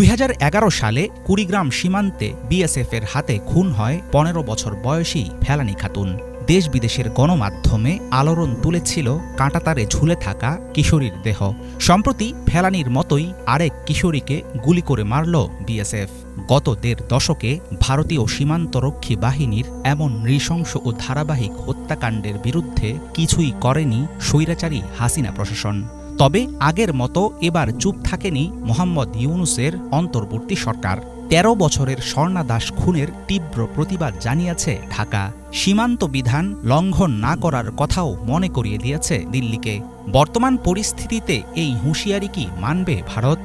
দুই হাজার এগারো সালে কুড়িগ্রাম সীমান্তে বিএসএফের হাতে খুন হয় পনেরো বছর বয়সী ফেলানি খাতুন। দেশ বিদেশের গণমাধ্যমে আলোড়ন তুলেছিল কাঁটাতারে ঝুলে থাকা কিশোরীর দেহ। সম্প্রতি ফেলানির মতোই আরেক কিশোরীকে গুলি করে মারল বিএসএফ। গত দেড় দশকে ভারতীয় সীমান্তরক্ষী বাহিনীর এমন নৃশংস ও ধারাবাহিক হত্যাকাণ্ডের বিরুদ্ধে কিছুই করেনি স্বৈরাচারী হাসিনা প্রশাসন। তবে আগের মতো এবার চুপ থাকেনি মোহাম্মদ ইউনুসের অন্তর্বর্তী সরকার। তেরো বছরের স্বর্ণা দাস খুনের তীব্র প্রতিবাদ জানিয়েছে ঢাকা। সীমান্ত বিধান লঙ্ঘন না করার কথাও মনে করিয়ে দিয়েছে দিল্লিকে। বর্তমান পরিস্থিতিতে এই হুঁশিয়ারি কি মানবে ভারত?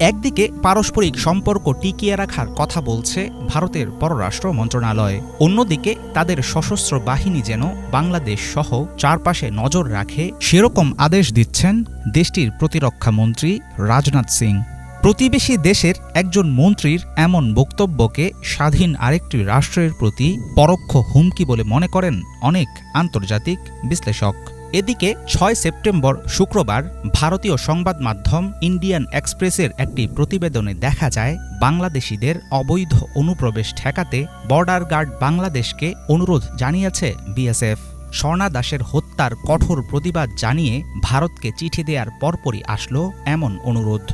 একদিকে পারস্পরিক সম্পর্ক টিকিয়ে রাখার কথা বলছে ভারতের পররাষ্ট্র মন্ত্রণালয়। অন্যদিকে তাদের সশস্ত্র বাহিনী যেন বাংলাদেশ সহ চারপাশে নজর রাখে, সেরকম আদেশ দিচ্ছেন দেশটির প্রতিরক্ষা মন্ত্রী রাজনাথ সিং। প্রতিবেশী দেশের একজন মন্ত্রীর এমন বক্তব্যকে স্বাধীন আরেকটি রাষ্ট্রের প্রতি পরোক্ষ হুমকি বলে মনে করেন অনেক আন্তর্জাতিক বিশ্লেষক। এদিকে ছয় সেপ্টেম্বর শুক্রবার ভারতীয় সংবাদ মাধ্যম ইন্ডিয়ান এক্সপ্রেসের একটি প্রতিবেদনে দেখা যায়, বাংলাদেশিদের অবৈধ অনুপ্রবেশ ঠেকাতে বর্ডার গার্ড বাংলাদেশকে অনুরোধ জানিয়েছে বিএসএফ। স্বর্ণা দাসের হত্যার কঠোর প্রতিবাদ জানিয়ে ভারতকে চিঠি দেওয়ার পরপরই আসলো এমন অনুরোধ।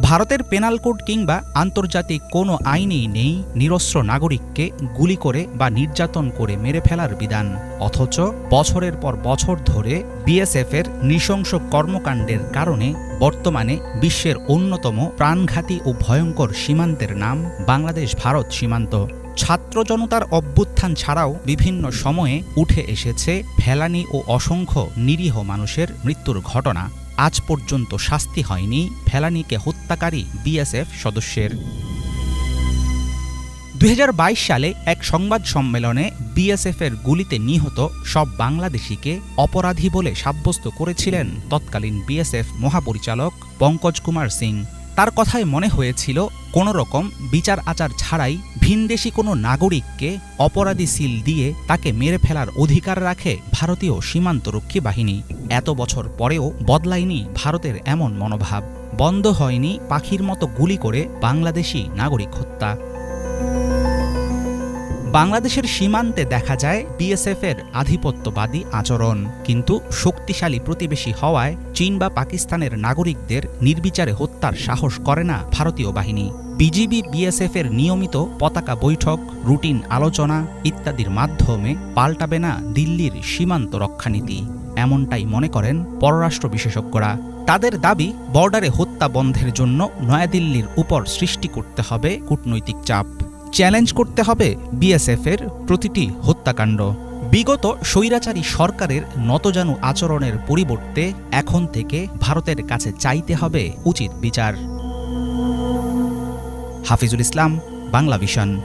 ভারতের পেনাল কোড কিংবা আন্তর্জাতিক কোনো আইনেই নেই নিরস্ত্র নাগরিককে গুলি করে বা নির্যাতন করে মেরে ফেলার বিধান। অথচ বছরের পর বছর ধরে বিএসএফের নৃশংস কর্মকাণ্ডের কারণে বর্তমানে বিশ্বের অন্যতম প্রাণঘাতী ও ভয়ঙ্কর সীমান্তের নাম বাংলাদেশ ভারত সীমান্ত। ছাত্র জনতার অভ্যুত্থান ছাড়াও বিভিন্ন সময়ে উঠে এসেছে ফেলানি ও অসংখ্য নিরীহ মানুষের মৃত্যুর ঘটনা। আজ পর্যন্ত শাস্তি হয়নি ফেলানিকে হত্যাকারী বিএসএফ সদস্যের। দুই সালে এক সংবাদ সম্মেলনে বিএসএফের গুলিতে নিহত সব বাংলাদেশিকে অপরাধী বলে সাব্যস্ত করেছিলেন তৎকালীন বিএসএফ মহাপরিচালক পঙ্কজ কুমার সিং। তার কথায় মনে হয়েছিল কোনো রকম বিচার আচার ছাড়াই ভিনদেশি কোনো নাগরিককে অপরাধী সিল দিয়ে তাকে মেরে ফেলার অধিকার রাখে ভারতীয় সীমান্তরক্ষী বাহিনী। এত বছর পরেও বদলায়নি ভারতের এমন মনোভাব। বন্ধ হয়নি পাখির মতো গুলি করে বাংলাদেশি নাগরিক হত্যা। বাংলাদেশের সীমান্তে দেখা যায় বিএসএফের আধিপত্যবাদী আচরণ। কিন্তু শক্তিশালী প্রতিবেশী হওয়ায় চীন বা পাকিস্তানের নাগরিকদের নির্বিচারে হত্যার সাহস করে না ভারতীয় বাহিনী। বিজিবি বিএসএফের নিয়মিত পতাকা বৈঠক, রুটিন আলোচনা ইত্যাদির মাধ্যমে পাল্টাবে না দিল্লির সীমান্ত রক্ষানীতি। এমনটাই মনে করেন পররাষ্ট্র বিশেষজ্ঞরা। তাদের দাবি, বর্ডারে হত্যা বন্ধের জন্য নয়াদিল্লির উপর সৃষ্টি করতে হবে কূটনৈতিক চাপ। চ্যালেঞ্জ করতে হবে বিএসএফের প্রতিটি হত্যাকাণ্ড। বিগত স্বৈরাচারী সরকারের নতজানু আচরণের পরিবর্তে এখন থেকে ভারতের কাছে চাইতে হবে উচিত বিচার। হাফিজুল ইসলাম, বাংলা ভিশন।